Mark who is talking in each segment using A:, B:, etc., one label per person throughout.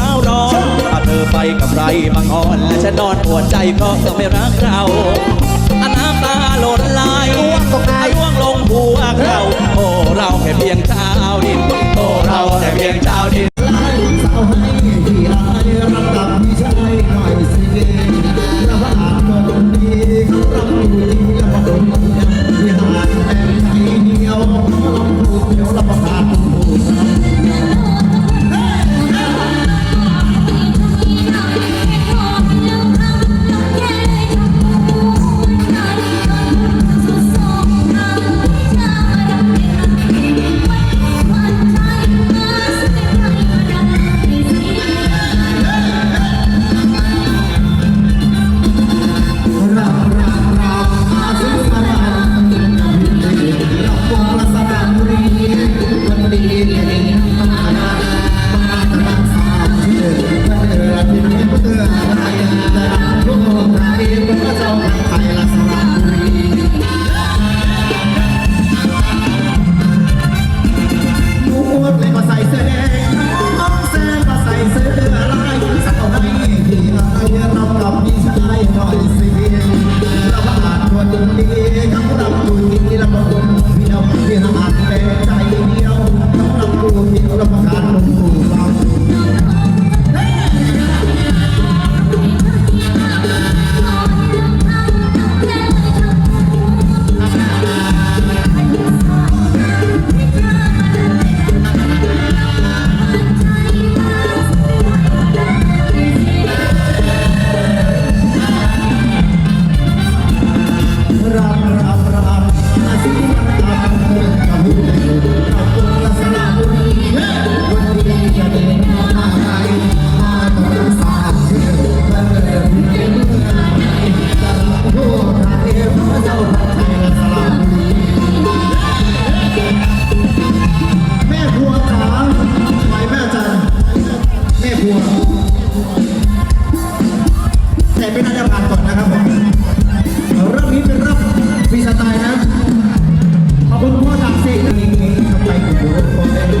A: ร้าร้อนเธอไปกั
B: บใครบางอ่อน และฉันนอนปวดใจเพราะเธอไม่รักเราอาน้ำตาหล่นไหล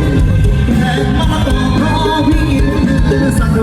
B: I'm not going to be able to do this. I'm.